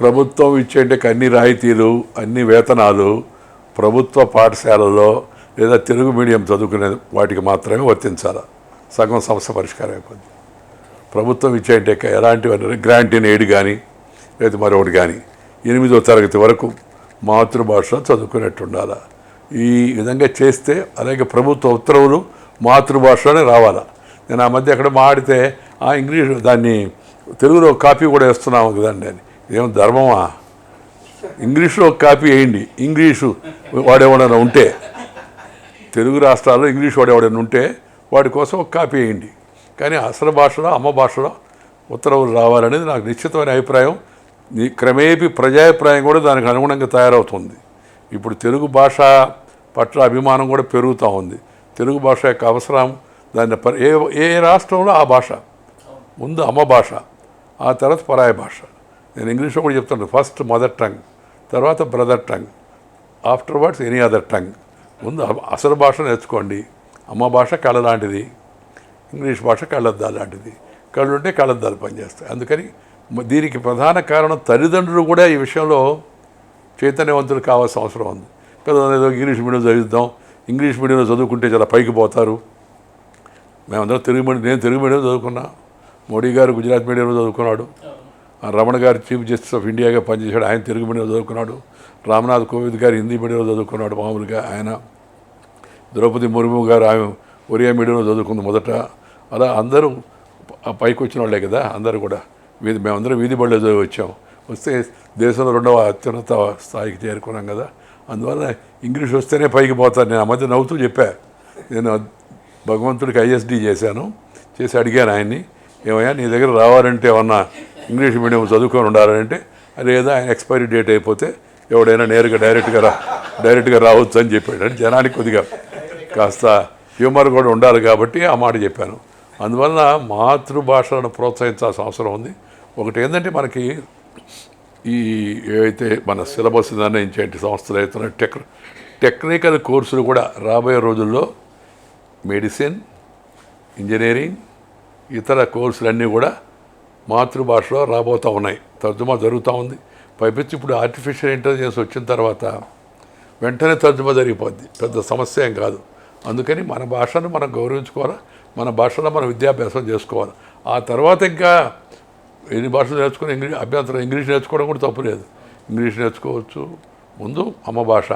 ప్రభుత్వం ఇచ్చేటికి అన్ని రాయితీలు అన్ని వేతనాలు ప్రభుత్వ పాఠశాలలో లేదా తెలుగు మీడియం చదువుకునే వాటికి మాత్రమే వర్తించాలి? సగం సమస్య పరిష్కారం అయిపోద్ది. ప్రభుత్వం ఇచ్చేటే ఎలాంటి గ్రాంట్ ఇన్ ఎయిడ్ కానీ లేదా మరొకటి కానీ ఎనిమిదో తరగతి వరకు మాతృభాషలో చదువుకునేట్టు ఉండాలి ఈ విధంగా చేస్తే అలాగే ప్రభుత్వ ఉత్తర్వులు మాతృభాషలోనే రావాలా? నేను ఆ మధ్య ఎక్కడ మాడితే ఆ ఇంగ్లీష్ దాన్ని తెలుగులో కాపీ కూడా వేస్తున్నాము కదండి అని. ఏం ధర్మమా? ఇంగ్లీష్లో ఒక కాపీ వేయండి. ఇంగ్లీషు వాడేవాడైనా ఉంటే. తెలుగు రాష్ట్రాల్లో ఇంగ్లీష్ వాడేవాడైనా ఉంటే వాడి కోసం ఒక కాపీ వేయండి. కానీ అసలు భాషలో అమ్మ భాషలో ఉత్తర్వులు రావాలనేది నాకు నిశ్చితమైన అభిప్రాయం. నీ- క్రమేపీ ప్రజాభిప్రాయం కూడా దానికి అనుగుణంగా తయారవుతుంది. ఇప్పుడు తెలుగు భాష పట్ల అభిమానం కూడా పెరుగుతూ ఉంది. తెలుగు భాష యొక్క అవసరం దాన్ని ఏ ఏ రాష్ట్రంలో ఆ భాష? ముందు అమ్మ భాష ఆ తర్వాత పరాయ భాష. నేను ఇంగ్లీష్లో కూడా చెప్తాను. ఫస్ట్ మదర్ టంగ్ తర్వాత brother tongue afterwards any other tongue. ముందు అసలు భాష నేర్చుకోండి. అమ్మ భాష కళ లాంటిది ఇంగ్లీష్ భాష కళ్ళద్దాలు లాంటిది. కళ్ళుంటే కళ్ళద్దాలు పనిచేస్తాయి. అందుకని దీనికి ప్రధాన కారణం తల్లిదండ్రులు కూడా ఈ విషయంలో చైతన్యవంతులు కావాల్సిన అవసరం ఉంది. పిల్లలు ఏదో ఇంగ్లీష్ మీడియం చదివిద్దాం. ఇంగ్లీష్ మీడియంలో చదువుకుంటే చాలా పైకి పోతారు. మేమందరం తెలుగు మీడియం నేను తెలుగు మీడియం చదువుకున్నా. మోడీ గారు గుజరాత్ మీడియంలో చదువుకున్నాడు. రమణ గారు చీఫ్ జస్టిస్ ఆఫ్ ఇండియాగా పనిచేశాడు. ఆయన తెలుగు మీడియం చదువుకున్నాడు. రామ్నాథ్ కోవింద్ గారు హిందీ మీడియంలో చదువుకున్నాడు మామూలుగా ఆయన. ద్రౌపది ముర్ము గారు ఆమె ఒరియా మీడియంలో చదువుకుంది మొదట. అలా అందరూ పైకి వచ్చిన వాళ్ళే కదా అందరూ కూడా. వీధి మేమందరం వీధి బడిలో చదివి వచ్చాం. వస్తే దేశంలో రెండవ అత్యున్నత స్థాయికి చేరుకున్నాం కదా. అందువల్ల ఇంగ్లీష్ వస్తేనే పైకి పోతాను. నేను ఆ మధ్య నవ్వుతూ చెప్పా. నేను భగవంతుడికి ఐఎస్డి చేశాను. చేసి అడిగాను ఆయన్ని. ఏమయ్యా నీ దగ్గర రావాలంటే ఏమన్నా ఇంగ్లీష్ మీడియం చదువుకొని ఉండాలంటే లేదా ఆయన ఎక్స్పైరీ డేట్ అయిపోతే ఎవడైనా నేరుగా డైరెక్ట్గా రా డైరెక్ట్గా రావచ్చు అని చెప్పాడు. అంటే జనానికి కొద్దిగా కాస్త హ్యూమర్ కూడా ఉండాలి కాబట్టి ఆ మాట చెప్పాను. అందువలన మాతృభాషలను ప్రోత్సహించాల్సిన అవసరం ఉంది. ఒకటి ఏంటంటే మనకి ఈ ఏవైతే మన సిలబస్ నిర్ణయించేటి సంస్థలు అవుతున్నాయి టెక్ టెక్నికల్ కోర్సులు కూడా రాబోయే రోజుల్లో మెడిసిన్ ఇంజనీరింగ్ ఇతర కోర్సులన్నీ కూడా మాతృభాషలో రాబోతూ ఉన్నాయి. తర్జుమా జరుగుతూ ఉంది. పైపించి ఇప్పుడు ఆర్టిఫిషియల్ ఇంటెలిజెన్స్ వచ్చిన తర్వాత వెంటనే తర్జుమా జరిగిపోద్ది. పెద్ద సమస్య ఏం కాదు. అందుకని మన భాషను మనం గౌరవించుకోవాలి? మన భాషలో మనం విద్యాభ్యాసం చేసుకోవాలి? ఆ తర్వాత ఇంకా ఎన్ని భాషలు నేర్చుకుని ఇంగ్లీష్ అభ్యంతరం ఇంగ్లీష్ నేర్చుకోవడం కూడా తప్పు లేదు. ఇంగ్లీష్ నేర్చుకోవచ్చు. ముందు అమ్మ భాష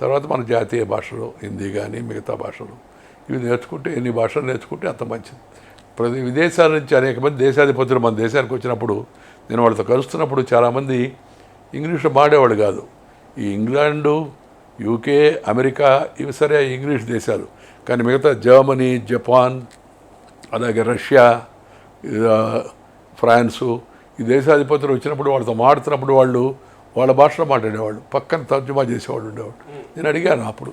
తర్వాత మన జాతీయ భాషలు హిందీ కానీ మిగతా భాషలు. ఇవి నేర్చుకుంటే ఎన్ని భాషలు నేర్చుకుంటే అంత మంచిది. ప్రతి విదేశాల నుంచి అనేక మంది దేశాధిపతులు మన దేశానికి వచ్చినప్పుడు నేను వాళ్ళతో కలుస్తున్నప్పుడు చాలామంది ఇంగ్లీష్లో మాడేవాళ్ళు కాదు. ఈ ఇంగ్లాండు యూకే అమెరికా ఇవి సరే ఇంగ్లీష్ దేశాలు. కానీ మిగతా జర్మనీ జపాన్ అలాగే రష్యా ఫ్రాన్సు ఈ దేశాధిపతులు వచ్చినప్పుడు వాళ్ళతో మాడుతున్నప్పుడు వాళ్ళు వాళ్ళ భాషలో మాట్లాడేవాళ్ళు. పక్కన తర్జుమా చేసేవాళ్ళు ఉండేవాళ్ళు. నేను అడిగాను అప్పుడు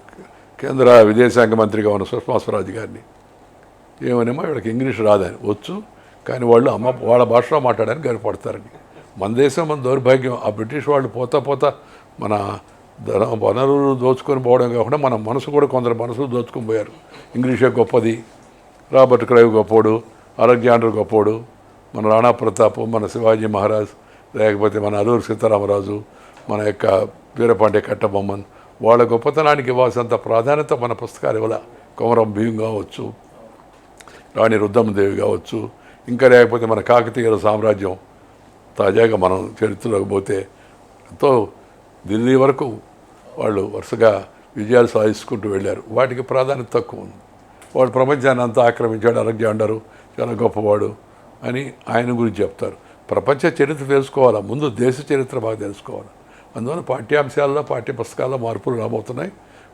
కేంద్ర విదేశాంగ మంత్రిగా ఉన్న సుష్మా స్వరాజ్ గారిని ఏమనేమో వీళ్ళకి ఇంగ్లీష్ రాదని. వచ్చు కానీ వాళ్ళు అమ్మ వాళ్ళ భాషలో మాట్లాడడానికి గర్వపడతారని మన దేశం మన దౌర్భాగ్యం. ఆ బ్రిటిష్ వాళ్ళు పోతా పోతా మన ధన వనరులు దోచుకొని పోవడం కాకుండా మన మనసు కూడా కొందరు మనసులు దోచుకొని పోయారు. ఇంగ్లీషే గొప్పది. రాబర్ట్ క్రైవ్ గొప్పోడు అలెగ్జాండర్ గొప్పోడు మన రాణా ప్రతాప్ మన శివాజీ మహారాజ్ లేకపోతే మన అల్లూరు సీతారామరాజు మన యొక్క వీరపాండే కట్టబొమ్మన్ వాళ్ళ గొప్పతనానికి ఇవ్వాల్సినంత ప్రాధాన్యత మన పుస్తకాలు ఇవ్వాల. కొమరం భీం కావచ్చు రాణి రుద్దమ్మదేవి కావచ్చు ఇంకా లేకపోతే మన కాకతీయుల సామ్రాజ్యం తాజాగా మనం చరిత్రలోకి పోతే ఎంతో ఢిల్లీ వరకు వాళ్ళు వరుసగా విజయాలు సాధించుకుంటూ వెళ్ళారు. వాటికి ప్రాధాన్యత తక్కువ ఉంది. వాడు ప్రపంచాన్ని అంతా ఆక్రమించాడు అలెగ్జాండరు చాలా గొప్పవాడు అని ఆయన గురించి చెప్తారు. ప్రపంచ చరిత్ర తెలుసుకోవాలా? ముందు దేశ చరిత్ర బాగా తెలుసుకోవాలి? అందువల్ల పాఠ్యాంశాల్లో పాఠ్యపుస్తకాల్లో మార్పులు రాబోతున్నాయి.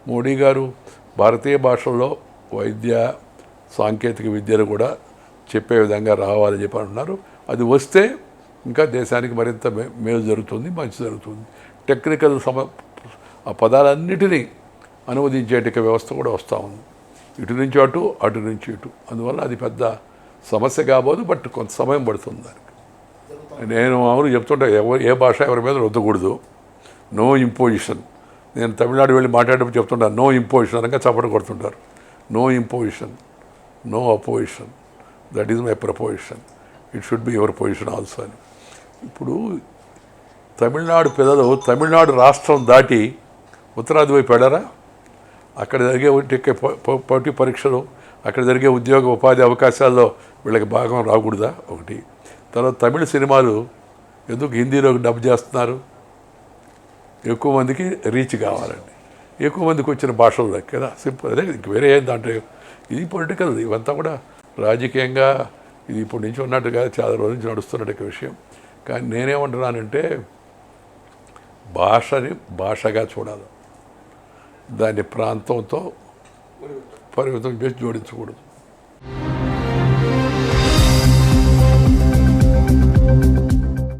మోడీ గారు భారతీయ భాషల్లో వైద్య సాంకేతిక విద్యలు కూడా చెప్పే విధంగా రావాలని చెప్పి అంటున్నారు. అది వస్తే ఇంకా దేశానికి మరింత మే- మేలు జరుగుతుంది మంచి జరుగుతుంది. టెక్నికల్ సమ ఆ పదాలన్నిటినీ అనువదించేటిక వ్యవస్థ కూడా వస్తూ ఉంది. ఇటు నుంచి అటు అటు నుంచి ఇటు. అందువల్ల అది పెద్ద సమస్య కాబోదు బట్ కొంత సమయం పడుతుంది దానికి. నేను మామూలు చెప్తుంటా ఎవరు ఏ భాష ఎవరి మీద రుద్దకూడదు. No imposition. నేను తమిళనాడు వెళ్ళి మాట్లాడేటప్పుడు చెప్తుంటాను నో ఇంపోజిషన్ అనగా చప్పట కొడుతుంటారు. No imposition. No opposition that is my proposition it should be your position also అని ఇప్పుడు తమిళనాడు పిల్లలు తమిళనాడు రాష్ట్రం దాటి ఉత్తరాది వైపు వెళ్ళారా? అక్కడ జరిగే పోటీ పరీక్షలు అక్కడ జరిగే ఉద్యోగ ఉపాధి అవకాశాల్లో వీళ్ళకి భాగం రాకూడదా? ఒకటి. తర్వాత తమిళ సినిమాలు ఎందుకు హిందీలోకి డబ్ చేస్తున్నారు? ఎక్కువ మందికి రీచ్ కావాలండి. ఎక్కువ మందికి వచ్చిన భాషల్లో కదా. సింపుల్. అదే ఇంక వేరే ఏం దాంట్లో ఇది పొలిటికల్ ఇవంతా కూడా రాజకీయంగా ఇది ఇప్పటి నుంచి ఉన్నట్టుగా చాలా రోజుల నుంచి నడుస్తున్నట్టు విషయం. కానీ నేనేమంటున్నానంటే భాషని భాషగా చూడాలి. దాని ప్రాంతంతో పరిమితం చేసి జోడించకూడదు.